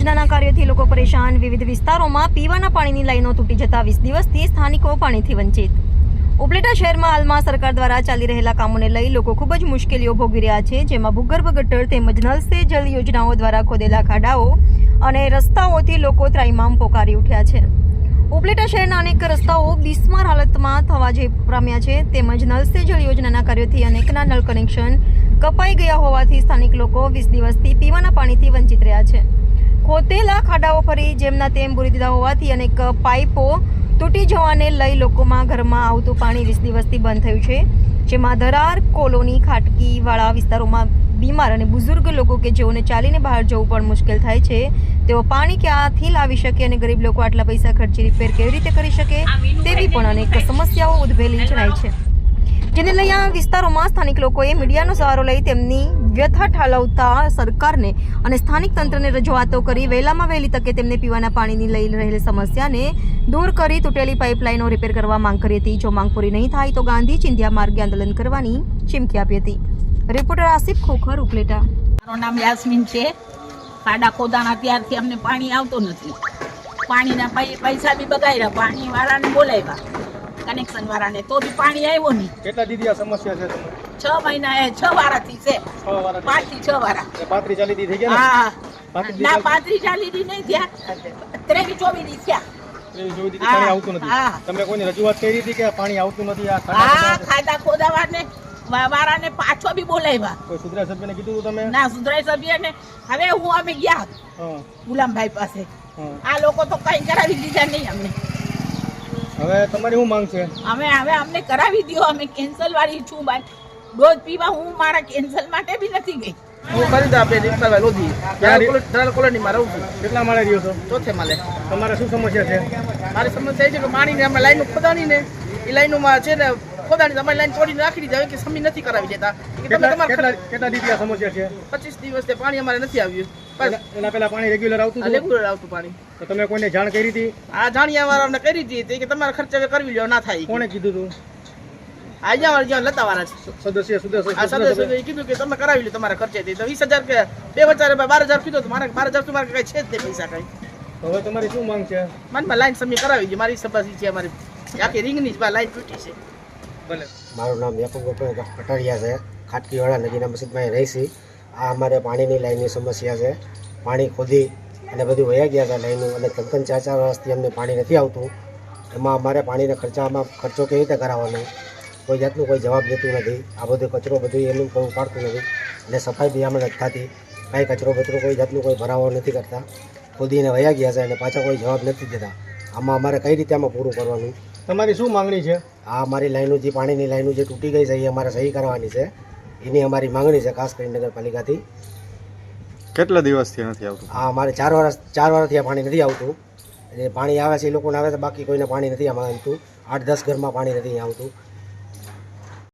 યોજનાના કાર્યથી લોકો પરેશાન. વિવિધ વિસ્તારોમાં પીવાના પાણીની લાઈનો તૂટી જતા વીસ દિવસથી સ્થાનિકો પાણીથી વંચિત. ઉપલેટા શહેરમાં હાલમાં સરકાર દ્વારા ચાલી રહેલા કામોને લઈ લોકો ખૂબ જ મુશ્કેલીઓ ભોગવી રહ્યા છે, જેમાં ભૂગર્ભ ગટર તેમજ નલ સે યોજનાઓ દ્વારા ખોદેલા ખાડાઓ અને રસ્તાઓથી લોકો ત્રાઈમામ પોકારી ઉઠ્યા છે. ઉપલેટા શહેરના અનેક રસ્તાઓ બિસ્માર હાલતમાં થવા જઈ પામ્યા છે, તેમજ નલ જલ યોજનાના કાર્યોથી અનેકના નળ કનેક્શન કપાઈ ગયા હોવાથી સ્થાનિક લોકો વીસ દિવસથી પીવાના પાણીથી વંચિત રહ્યા છે. ખોદેલા ખાડાઓ ફરી જેમના તેમ ભૂરી દીધા હોવાથી અનેક પાઇપો તૂટી જવાને લઈ લોકોમાં ઘરમાં આવતું પાણી વીસ દિવસથી બંધ થયું છે. જેમાં ધરાર કોલોની ખાટકીવાળા વિસ્તારોમાં બીમાર અને બુઝુર્ગ લોકો કે જેઓને ચાલીને બહાર જવું પણ મુશ્કેલ થાય છે તેઓ પાણી ક્યાંથી લાવી શકે અને ગરીબ લોકો આટલા પૈસા ખર્ચી રિપેર કેવી રીતે કરી શકે તેવી પણ અનેક સમસ્યાઓ ઉદ્ભવેલી જણાય છે. જેને લઈ આ વિસ્તારોમાં સ્થાનિક લોકોએ મીડિયાનો સહારો લઈ તેમની વ્યથા ઠાલવતા સરકારને અને સ્થાનિક તંત્રને રજૂઆતો કરી વહેલામાં વહેલી તકે તેમને પીવાના પાણીની લઈ રહેલી સમસ્યાને દૂર કરી તૂટેલી પાઇપલાઇનો રિપેર કરવા માંગ કરી હતી. જો માંગ પૂરી નહીં થાય તો ગાંધી ચિંધ્યા માર્ગે આંદોલન કરવાની ચીમકી આપી હતી. રિપોર્ટર આસિફ ખોખર, ઉપલેટા. મારું નામ યાસ્મીન છે. ખાડા કોદાણા ત્યારથી અમને પાણી આવતું નથી. પાણીના પૈસા બી બગાડ્યા. પાણીવાળાને બોલાવ્યા. કનેક્શન વાળાને તો બી પાણી આવ્યો નહીં. કેટલા દીદી આ સમસ્યા છે તમને છ મહિના એ છ વારાથી છે. પાંચથી છ વારા. પાંત્રી ચાલી દી થઈ ગયા હા. ના દિવસ- ચાલી દી નહીં થયા. ત્રેવીસ ચોવીસ દી થયા. પાણી આવતું નથી. તમે કોઈને રજૂઆત કરી હતી કે પાણી આવતું નથી આ ખાડા ખાડા ખોદાવાને વાળાને પાછો બી બોલાવ્યા. કોઈ સુધરા સભ્યને કીધું તમે? ના સુધરાઈ સભ્યને. હવે હું અમે ગયા ગુલામભાઈ પાસે. આ લોકો તો કઈ કરાવી દીધા નહીં અમને. હવે તમારી શું માંગ છે? અમે હવે અમને કરાવી દો અમે કેન્સલ વાળી છું ભાઈ ડોઝ પીવા હું મારા કેન્સલ માટે બી નથી ગઈ. હું ખરીદા આપે નિકાલવા લોધી ક્યાં ધરાર કોલોનીમાં રહું છું. કેટલા માળે રહ્યો છો? ચોથે માળે તમારે શું સમસ્યા છે? મારી સમસ્યા એ છે કે પાણીને અમે લાઈનો ખોદાણી ને એ લાઈનોમાં છે ને ખોદાણી તમારી લાઈન તોડીને રાખી દીધી. હવે કે સમી નથી કરાવી દેતા. કેટલા સમસ્યા છે? પચીસ દિવસ પાણી અમારે નથી આવ્યું. એના- એના પહેલા પાણી રેગ્યુલર આવતું રેગ્યુલર આવતું પાણી. તો તમે કોઈને જાણ કરી હતી? આ જાણ્યા વાળાને કરી હતી કે તમારે ખર્ચ કરવી લ્યો ના થાય. કોણે કીધું હતું અહીંયા વાળા જ્યાં લતા વાળા છે સદસ્ય સદસ્ય આ કીધું કે તમે કરાવી લો તમારા ખર્ચે તો. વીસ હજાર કે બે હજાર બાર હજાર કીધું તો મારે બાર હજાર તો મારે કઈ છે જ નહીં પૈસા કઈ. હવે તમારી શું માંગ છે? મનમાં લાઈન સમી કરાવી છે. મારી સબાસી છે અમારી. આખી રિંગની જ લાઈન તૂટી છે. મારું નામ યાકુબ ગોપાલ કટારિયા છે. ખાટકીવાળા નદીના મસ્જિદમાં રહીશી. આ અમારે પાણીની લાઈનની સમસ્યા છે. પાણી ખોદી અને બધું વયા ગયા હતા લાઈનનું અને ત્રણ ચાર ચાર વર્ષથી અમને પાણી નથી આવતું. એમાં અમારે પાણીના ખર્ચામાં ખર્ચો કેવી રીતે કરાવવાનો? કોઈ જાતનું કોઈ જવાબ દેતું નથી. આ બધો કચરો બધું એનું કોઈ ઉપાડતું નથી. અને સફાઈ બી આમાં નથી થતી. કાંઈ કચરો બચરો કોઈ જાતનું કોઈ ભરાવો નથી કરતા. ખોદીને વયા ગયા છે અને પાછા કોઈ જવાબ નથી દેતા. આમાં અમારે કઈ રીતે આમાં પૂરું કરવાનું? તમારી શું માંગણી છે? આ અમારી લાઈનો જે પાણીની લાઈનો જે તૂટી ગઈ છે એ અમારે સહી કરવાની છે. એની અમારી માંગણી છે ખાસ કરીને નગરપાલિકાથી. કેટલા દિવસથી નથી આવતું? હા અમારે ચાર વર્ષ ચાર વર્ષથી આ પાણી નથી આવતું. એટલે પાણી આવે છે એ લોકોને આવે છે બાકી કોઈને પાણી નથી આમાં આવતું. આઠ દસ ઘરમાં પાણી નથી આવતું.